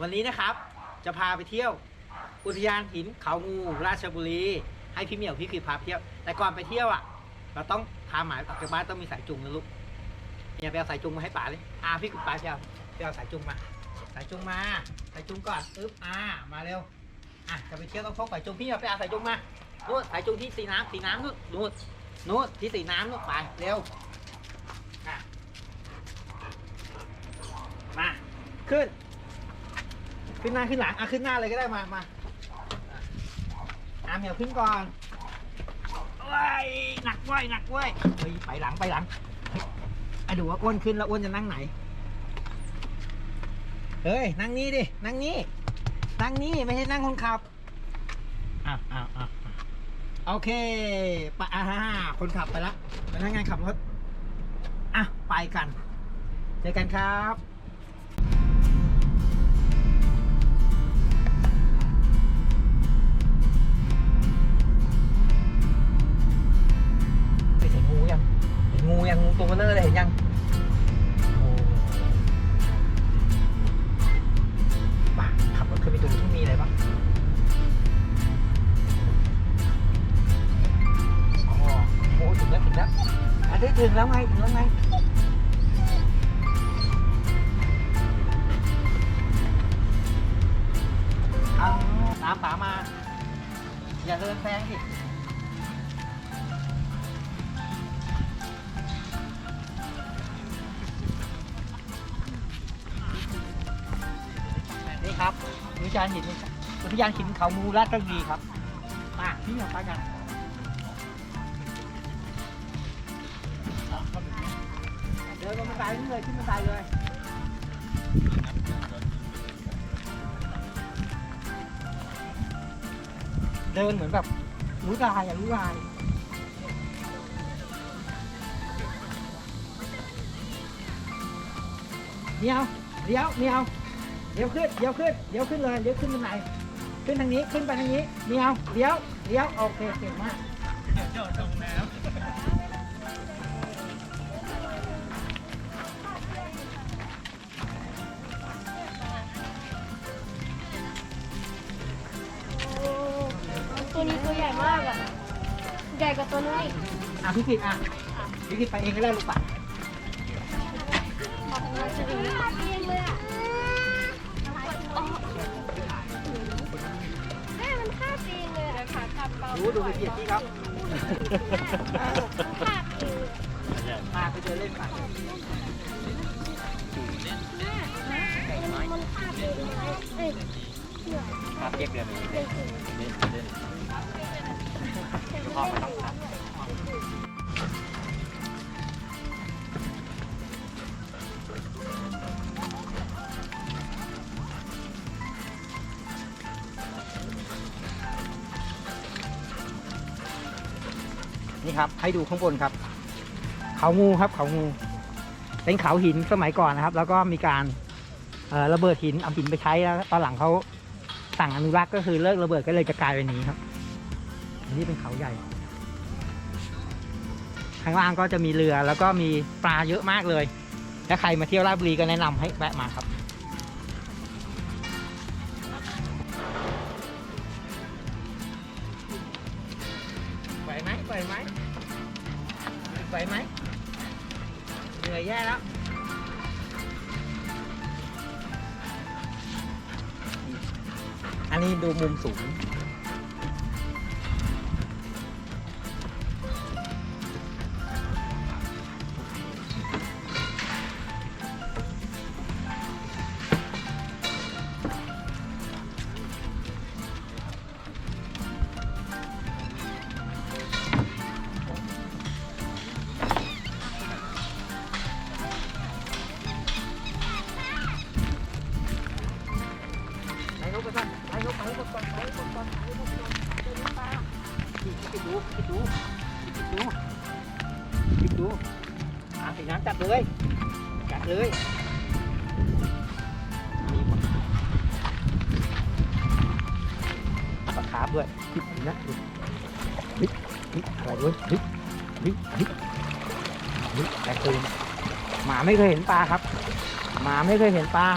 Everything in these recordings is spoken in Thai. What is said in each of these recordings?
วันนี้นะครับจะพาไปเที่ยว อุทยานหินเขางูราชบุรี ให้พี่เหมียวพี่คือพาเที่ยว แต่ก่อนไปเที่ยวอะ เราต้องพาหมาออกจากบ้านต้องมีสายจูงนะลูกเนี่ยไปเอาสายจูงมาให้ป๋าเลยอ่าพี่คือป๋าไปเอาไปเอาสายจูงมา สายจูงมา สายจูงก่อนอึ๊บอ่ามาเร็วอะจะไปเที่ยวต้องพกสายจูงพี่เอาไปเอาสายจูงมานู่นสายจูงที่สีน้ำสีน้ำนู่นนู่นนู่นที่สีน้ำนู่นไปเร็วอะมาขึ้น ขึ้นหน้าขึ้นหลังอะขึ้นหน้าเลยก็ได้มามาอะเหมียวขึ้นก่อนว้ายหนักว้ยหนักว้ยเฮ้ยไปหลังไปหลังไอ้ดูว่าอ้วนขึ้นแล้วอ้วนจะนั่งไหนเฮ้ยนั่งนี่ดินั่งนี่นั่งนี่ไม่ใช่นั่งคนขับอ้าวอ้าวอ้าวอ้าวโอเคปะอ่าคนขับไปละพนักงานขับรถอะไปกัน เจอกันครับ เลอเลยเห็นยังโอ้ป่ะขับรถขึ้นไปดูที่มีอะไรบ้างอ๋อโอ้ถึงแล้วถึงแล้วอันนี้ถึงแล้วไงถึงแล้วไงเอาตามป๋ามา อย่าเดินแซงสิ ครับอุทยานหินอุทยานหินเขามูราชบุรีครับมาที่เราไปกันเดินลงบันไดนี่เลยขึ้นบันไดเลยเดินเหมือนแบบรู้ลายอะรู้ลายเดี๋ยวเดี๋ยวเดี๋ยว เดี๋ยวขึ้น เดี๋ยวขึ้น เดี๋ยวขึ้นเลย เดี๋ยวขึ้นตรงไหน ขึ้นทางนี้ ขึ้นไปทางนี้เดี๋ยวเดี๋ยวเดี๋ยวโอเค เก่งมากตัวนี้ตัวใหญ่มากอะ ใหญ่กว่าตัวนู้นอีกอะพี่กิตอะพี่กิตไปเองก็ได้ลูกป่ะมันจะดีมากเองเลยอะ รู้ดูไปเกียรติพี่ครับฆ่าตีนมาไปเดินเล่นป่ะมันฆ่าตีนเอ้ยครับเรียกเดือนนี้เด็กถึงเล่นเล่นพ่อไม่ต้องทำ นี่ครับ ให้ดูข้างบนครับ เขางูครับเขางู เป็นเขาหินสมัยก่อนนะครับ แล้วก็มีการระเบิดหินเอาหินไปใช้แล้วตอนหลังเขาสั่งอนุรักษ์ก็คือเลิกระเบิดก็เลยจะกลายเป็นนี้ครับอันนี้เป็นเขาใหญ่ ข้างล่างก็จะมีเรือแล้วก็มีปลาเยอะมากเลย ถ้าใครมาเที่ยวราชบุรีก็แนะนำให้แวะมาครับ ไหวไหมเหนื่อยแย่แล้วอันนี้ดูมุมสูง คิดดูคิดดูคิดดูดูหาสีน้ำจับเลยจับเลยมีหมดปลาคาร์ฟด้วยคิดนะดูเฮ้ยเฮ้ยอะไรด้วยเฮ้ยเฮ้ยเฮ้ยเฮ้ยแต่คืนหมาไม่เคยเห็นปลาครับหมาไม่เคยเห็นปลา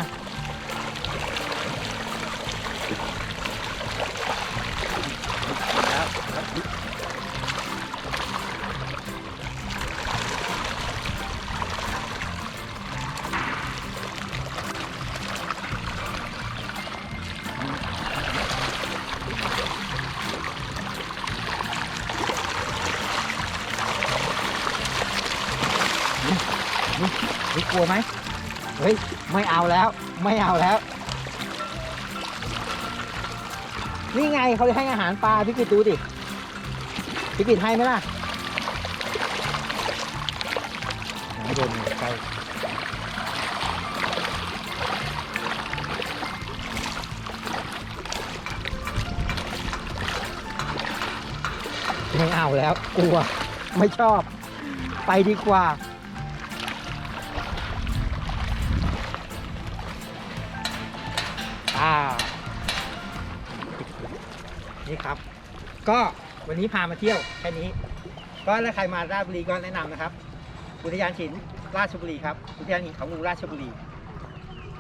กลัวไหมเฮ้ย ไม่เอาแล้ว ไม่เอาแล้ว นี่ไงเขาให้อาหารปลาพี่กิตดูดิพี่กิตให้ไหมล่ะไม่โดนใกล้ไม่เอาแล้ว กลัว ไม่ชอบ ไปดีกว่า อ่านี่ครับ ก็วันนี้พามาเที่ยวแค่นี้ ก็ถ้าใครมาราชบุรีก็แนะนำนะครับ อุทยานหินราชบุรีครับ อุทยานหินเขางูราชบุรี